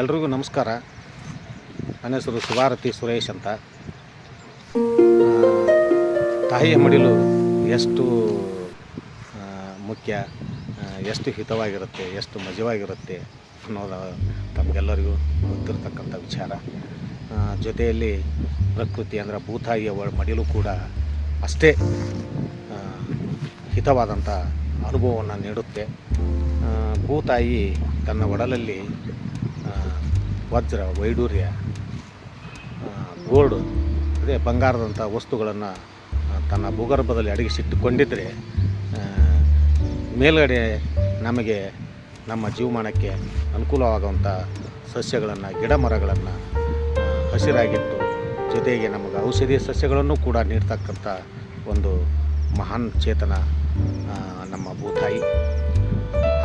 ಎಲ್ರಿಗೂ ನಮಸ್ಕಾರ. ನನ್ನ ಹೆಸರು ಸುಭಾರತಿ ಸುರೇಶ್ ಅಂತ. ತಾಯಿಯ ಮಡಿಲು ಎಷ್ಟು ಮುಖ್ಯ ಎಷ್ಟು ಹಿತವಾಗಿರುತ್ತೆ, ಎಷ್ಟು ಮಜವಾಗಿರುತ್ತೆ ಅನ್ನೋದು ತಮಗೆಲ್ಲರಿಗೂ ಗೊತ್ತಿರತಕ್ಕಂಥ ವಿಚಾರ. ಜೊತೆಯಲ್ಲಿ ಪ್ರಕೃತಿ ಅಂದರೆ ಭೂತಾಯಿಯ ಮಡಿಲು ಕೂಡ ಅಷ್ಟೇ ಹಿತವಾದಂಥ ಅನುಭವವನ್ನು ನೀಡುತ್ತೆ. ಭೂತಾಯಿ ತನ್ನ ಒಡಲಲ್ಲಿ ವಜ್ರ ವೈಡೂರ್ಯ ಗೋಲ್ಡು, ಅದೇ ಬಂಗಾರದಂಥ ವಸ್ತುಗಳನ್ನು ತನ್ನ ಭೂಗರ್ಭದಲ್ಲಿ ಅಡಗಿಸಿಟ್ಟುಕೊಂಡಿದ್ದರೆ ಮೇಲ್ಗಡೆ ನಮಗೆ ನಮ್ಮ ಜೀವಮಾನಕ್ಕೆ ಅನುಕೂಲವಾಗುವಂಥ ಸಸ್ಯಗಳನ್ನು ಗಿಡ ಮರಗಳನ್ನು ಹಸಿರಾಗಿತ್ತು ಜೊತೆಗೆ ನಮಗೆ ಔಷಧಿ ಸಸ್ಯಗಳನ್ನು ಕೂಡ ನೀಡ್ತಕ್ಕಂಥ ಒಂದು ಮಹಾನ್ ಚೇತನ ನಮ್ಮ ಭೂತಾಯಿ.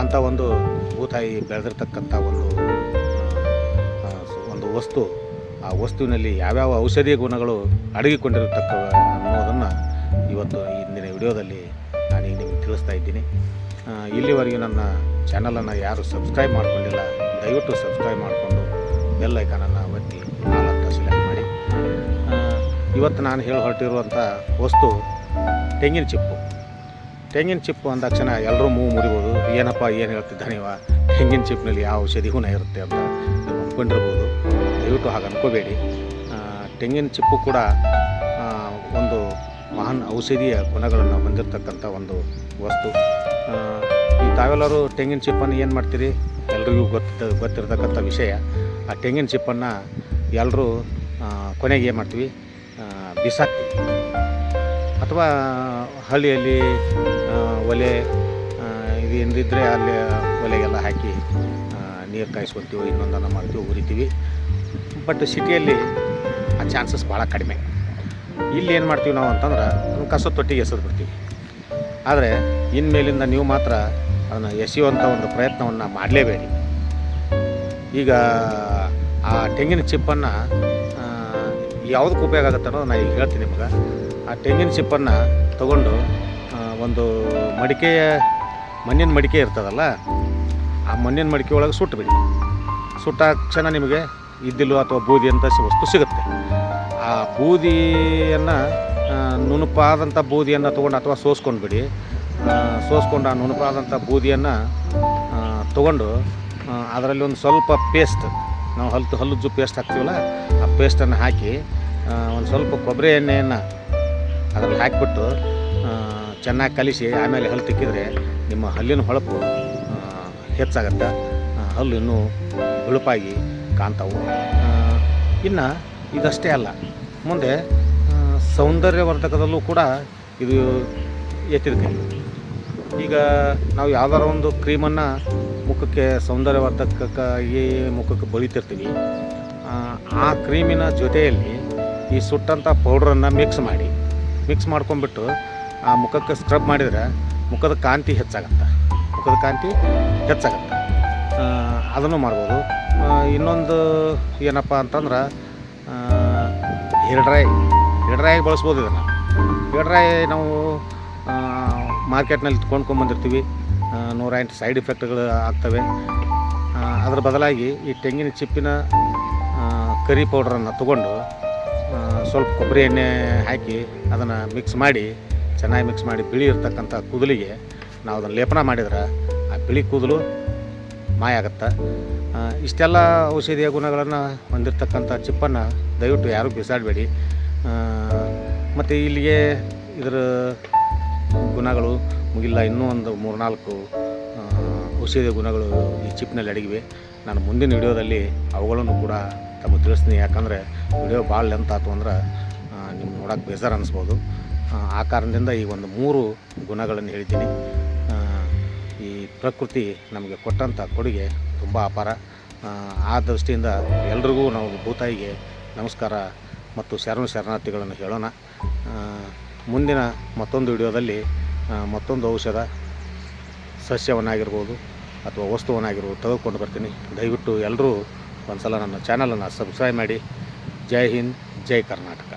ಅಂಥ ಒಂದು ಭೂತಾಯಿ ಬೆಳೆದಿರ್ತಕ್ಕಂಥ ಒಂದು ವಸ್ತು, ಆ ವಸ್ತುವಿನಲ್ಲಿ ಯಾವ್ಯಾವ ಔಷಧೀಯ ಗುಣಗಳು ಅಡಗಿಕೊಂಡಿರತಕ್ಕ ಅನ್ನೋದನ್ನು ಇವತ್ತು ಇಂದಿನ ವಿಡಿಯೋದಲ್ಲಿ ನಾನು ಈಗ ನಿಮಗೆ ತಿಳಿಸ್ತಾ ಇದ್ದೀನಿ. ಇಲ್ಲಿವರೆಗೂ ನನ್ನ ಚಾನಲನ್ನು ಯಾರು ಸಬ್ಸ್ಕ್ರೈಬ್ ಮಾಡ್ಕೊಂಡಿಲ್ಲ, ದಯವಿಟ್ಟು ಸಬ್ಸ್ಕ್ರೈಬ್ ಮಾಡಿಕೊಂಡು ಬೆಲ್ ಐಕಾನನ್ನು ಒತ್ತಿ ನಾಲ್ಕು ಸೆಲೆಕ್ಟ್ ಮಾಡಿ. ಇವತ್ತು ನಾನು ಹೇಳಿ ಹೊರಟಿರುವಂಥ ವಸ್ತು ತೆಂಗಿನ ಚಿಪ್ಪು. ತೆಂಗಿನ ಚಿಪ್ಪು ಅಂದ ತಕ್ಷಣ ಎಲ್ಲರೂ ಮೂಗು ಮುರಿಬೋದು, ಏನಪ್ಪ, ಏನು ಹೇಳ್ತಿದ್ದಾನೆ ಇವ? ತೆಂಗಿನ ಚಿಪ್ಪಿನಲ್ಲಿ ಯಾವ ಔಷಧಿ ಗುಣ ಇರುತ್ತೆ ಅಂತ ನೀವು ಅಂದ್ಕೊಂಡಿರ್ಬೋದು ದಯವಿಟ್ಟು ಹಾಗೆ ಅನ್ಕೋಬೇಡಿ. ತೆಂಗಿನ ಚಿಪ್ಪು ಕೂಡ ಒಂದು ಮಹಾನ್ ಔಷಧೀಯ ಗುಣಗಳನ್ನು ಹೊಂದಿರತಕ್ಕಂಥ ಒಂದು ವಸ್ತು. ಈ ತಾವೆಲ್ಲರೂ ತೆಂಗಿನ ಚಿಪ್ಪನ್ನು ಏನು ಮಾಡ್ತೀರಿ? ಎಲ್ರಿಗೂ ಗೊತ್ತ ಗೊತ್ತಿರತಕ್ಕಂಥ ವಿಷಯ. ಆ ತೆಂಗಿನ ಚಿಪ್ಪನ್ನು ಎಲ್ಲರೂ ಕೊನೆಗೆ ಏನು ಮಾಡ್ತೀವಿ? ಬಿಸಾಕಿ ಬಿಸಾಕ್ತೀವಿ. ಅಥವಾ ಹಳ್ಳಿಯಲ್ಲಿ ಒಲೆ ಇದು ಅಲ್ಲಿ ಒಲೆಗೆಲ್ಲ ಹಾಕಿ ನೀರು ಕಾಯಿಸ್ಕೊತೀವಿ, ಇನ್ನೊಂದನ್ನು ಮಾಡ್ತೀವಿ, ಉರಿತೀವಿ. ಬಟ್ ಸಿಟಿಯಲ್ಲಿ ಆ ಚಾನ್ಸಸ್ ಭಾಳ ಕಡಿಮೆ. ಇಲ್ಲಿ ಏನು ಮಾಡ್ತೀವಿ ನಾವು ಅಂತಂದ್ರೆ ಅದನ್ನು ಕಸ ತೊಟ್ಟಿಗೆ ಎಸೆದು ಬಿಡ್ತೀವಿ. ಆದರೆ ಇನ್ಮೇಲಿಂದ ನೀವು ಮಾತ್ರ ಅದನ್ನು ಎಸೆಯುವಂಥ ಒಂದು ಪ್ರಯತ್ನವನ್ನು ಮಾಡಲೇಬೇಡಿ. ಈಗ ಆ ತೆಂಗಿನ ಚಿಪ್ಪನ್ನು ಯಾವುದಕ್ಕೆ ಉಪಯೋಗ ಆಗುತ್ತೆ ಅನ್ನೋದು ನಾನು ಈಗ ಹೇಳ್ತೀನಿ ನಿಮ್ಗೆ. ಆ ತೆಂಗಿನ ಚಿಪ್ಪನ್ನು ತಗೊಂಡು ಒಂದು ಮಡಿಕೆಯ, ಮಣ್ಣಿನ ಮಡಿಕೆ ಇರ್ತದಲ್ಲ, ಆ ಮಣ್ಣಿನ ಮಡಿಕೆ ಒಳಗೆ ಸುಟ್ಟುಬಿಡಿ ಸುಟ್ಟ ಕ್ಷಣ ನಿಮಗೆ ಇದ್ದಿಲು ಅಥವಾ ಬೂದಿ ಅಂತ ವಸ್ತು ಸಿಗುತ್ತೆ. ಆ ಬೂದಿಯನ್ನು ನುಣುಪಾದಂಥ ಬೂದಿಯನ್ನು ತೊಗೊಂಡು ಅಥವಾ ಸೋಸ್ಕೊಂಡು ಬಿಡಿ ಆ, ಸೋಸ್ಕೊಂಡು ಆ ನುಣುಪಾದಂಥ ಬೂದಿಯನ್ನು ತೊಗೊಂಡು ಅದರಲ್ಲಿ ಒಂದು ಸ್ವಲ್ಪ ಪೇಸ್ಟ್ ನಾವು ಹಲ್ಲು ಹಲ್ಲುಜ್ಜು ಪೇಸ್ಟ್ ಹಾಕ್ತೀವಲ್ಲ ಆ ಪೇಸ್ಟನ್ನು ಹಾಕಿ ಒಂದು ಸ್ವಲ್ಪ ಕೊಬ್ಬರಿ ಎಣ್ಣೆಯನ್ನು ಅದರಲ್ಲಿ ಹಾಕಿಬಿಟ್ಟು ಚೆನ್ನಾಗಿ ಕಲಿಸಿ ಆಮೇಲೆ ಹಲ್ಲು ತಿಕ್ಕಿದರೆ ನಿಮ್ಮ ಹಲ್ಲಿನ ಹೊಳಪು ಹೆಚ್ಚಾಗತ್ತೆ ಹಲ್ಲು ಇನ್ನೂ ಬಿಳುಪಾಗಿ ಕಾಣ್ತಾವು. ಇನ್ನು ಇದಷ್ಟೇ ಅಲ್ಲ. ಮುಂದೆ ಸೌಂದರ್ಯವರ್ಧಕದಲ್ಲೂ ಕೂಡ ಇದು ಎತ್ತಿದ ಈಗ ನಾವು ಯಾವ್ದಾರ ಒಂದು ಕ್ರೀಮನ್ನು ಮುಖಕ್ಕೆ ಸೌಂದರ್ಯವರ್ಧಕಕ್ಕಾಗಿ ಮುಖಕ್ಕೆ ಬಳಿತಿರ್ತೀವಿ. ಆ, ಕ್ರೀಮಿನ ಜೊತೆಯಲ್ಲಿ ಈ ಸುಟ್ಟಂಥ ಪೌಡ್ರನ್ನು ಮಿಕ್ಸ್ ಮಾಡಿ. ಮಿಕ್ಸ್ ಮಾಡ್ಕೊಂಡ್ಬಿಟ್ಟು ಆ ಮುಖಕ್ಕೆ ಸ್ಕ್ರಬ್ ಮಾಡಿದರೆ ಮುಖದ ಕಾಂತಿ ಹೆಚ್ಚಾಗತ್ತೆ. ಮುಖದ ಕಾಂತಿ ಹೆಚ್ಚಾಗತ್ತೆ. ಅದನ್ನು ಮಾಡ್ಬೋದು. ಇನ್ನೊಂದು ಏನಪ್ಪ ಅಂತಂದ್ರೆ ಹೇರ್ ಡ್ರೈ ಹೇರ್ ಡ್ರೈ ಬಳಸ್ಬೋದು ಇದನ್ನು. ಹೇರ್ ಡ್ರೈ ನಾವು ಮಾರ್ಕೆಟ್ನಲ್ಲಿ ಕೊಂಡ್ಕೊಂಬಂದಿರ್ತೀವಿ. ನೂರ ಎಂಟು ಸೈಡ್ ಇಫೆಕ್ಟ್ಗಳು ಆಗ್ತವೆ. ಅದರ ಬದಲಾಗಿ ಈ ತೆಂಗಿನ ಚಿಪ್ಪಿನ ಕರಿ ಪೌಡ್ರನ್ನು ತಗೊಂಡು ಸ್ವಲ್ಪ ಕೊಬ್ಬರಿ ಎಣ್ಣೆ ಹಾಕಿ ಅದನ್ನು ಮಿಕ್ಸ್ ಮಾಡಿ, ಚೆನ್ನಾಗಿ ಮಿಕ್ಸ್ ಮಾಡಿ, ಬಿಳಿ ಇರ್ತಕ್ಕಂಥ ಕೂದಲಿಗೆ ನಾವು ಅದನ್ನು ಲೇಪನ ಮಾಡಿದ್ರೆ ಆ ಬಿಳಿ ಕೂದಲು ಮಾಯ ಆಗತ್ತೆ? ಇಷ್ಟೆಲ್ಲ ಔಷಧೀಯ ಗುಣಗಳನ್ನು ಹೊಂದಿರತಕ್ಕಂಥ ಚಿಪ್ಪನ್ನು ದಯವಿಟ್ಟು ಯಾರೂ ಬಿಸಾಡಬೇಡಿ. ಮತ್ತು ಇಲ್ಲಿಗೆ ಇದರ ಗುಣಗಳು ಮುಗಿಲ್ಲ. ಇನ್ನೂ ಒಂದು ಮೂರ್ನಾಲ್ಕು ನಾಲ್ಕು ಔಷಧೀಯ ಗುಣಗಳು ಈ ಚಿಪ್ನಲ್ಲಿ ಅಡಗಿವೆ. ನಾನು ಮುಂದಿನ ವಿಡಿಯೋದಲ್ಲಿ ಅವುಗಳನ್ನು ಕೂಡ ತಮಗೆ ತಿಳಿಸ್ತೀನಿ. ಯಾಕಂದರೆ ವಿಡಿಯೋ ಭಾಳ ಲೆಂತ್ ಆಯ್ತು ಅಂದ್ರೆ ನಿಮ್ಗೆ ನೋಡೋಕೆ ಬೇಜಾರು ಅನ್ನಿಸ್ಬೋದು ಆ, ಕಾರಣದಿಂದ ಈ ಒಂದು ಮೂರು ಗುಣಗಳನ್ನು ಹೇಳಿದ್ದೀನಿ ಪ್ರಕೃತಿ ನಮಗೆ ಕೊಟ್ಟಂಥ ಕೊಡುಗೆ ತುಂಬ ಅಪಾರ. ಆ ದೃಷ್ಟಿಯಿಂದ ಎಲ್ರಿಗೂ ನಾವು ಭೂತಾಯಿಗೆ ನಮಸ್ಕಾರ ಮತ್ತು ಶರಣ ಶರಣಾರ್ಥಿಗಳನ್ನು ಹೇಳೋಣ. ಮುಂದಿನ ಮತ್ತೊಂದು ವಿಡಿಯೋದಲ್ಲಿ ಮತ್ತೊಂದು ಔಷಧ ಸಸ್ಯವನ್ನಾಗಿರ್ಬೋದು ಅಥವಾ ವಸ್ತುವನ್ನಾಗಿರ್ಬೋದು ತೆಗೆದುಕೊಂಡು ಬರ್ತೀನಿ. ದಯವಿಟ್ಟು ಎಲ್ಲರೂ ಒಂದು ಸಲ ನನ್ನ ಚಾನಲನ್ನು ಸಬ್ಸ್ಕ್ರೈಬ್ ಮಾಡಿ. ಜೈ ಹಿಂದ್, ಜೈ ಕರ್ನಾಟಕ.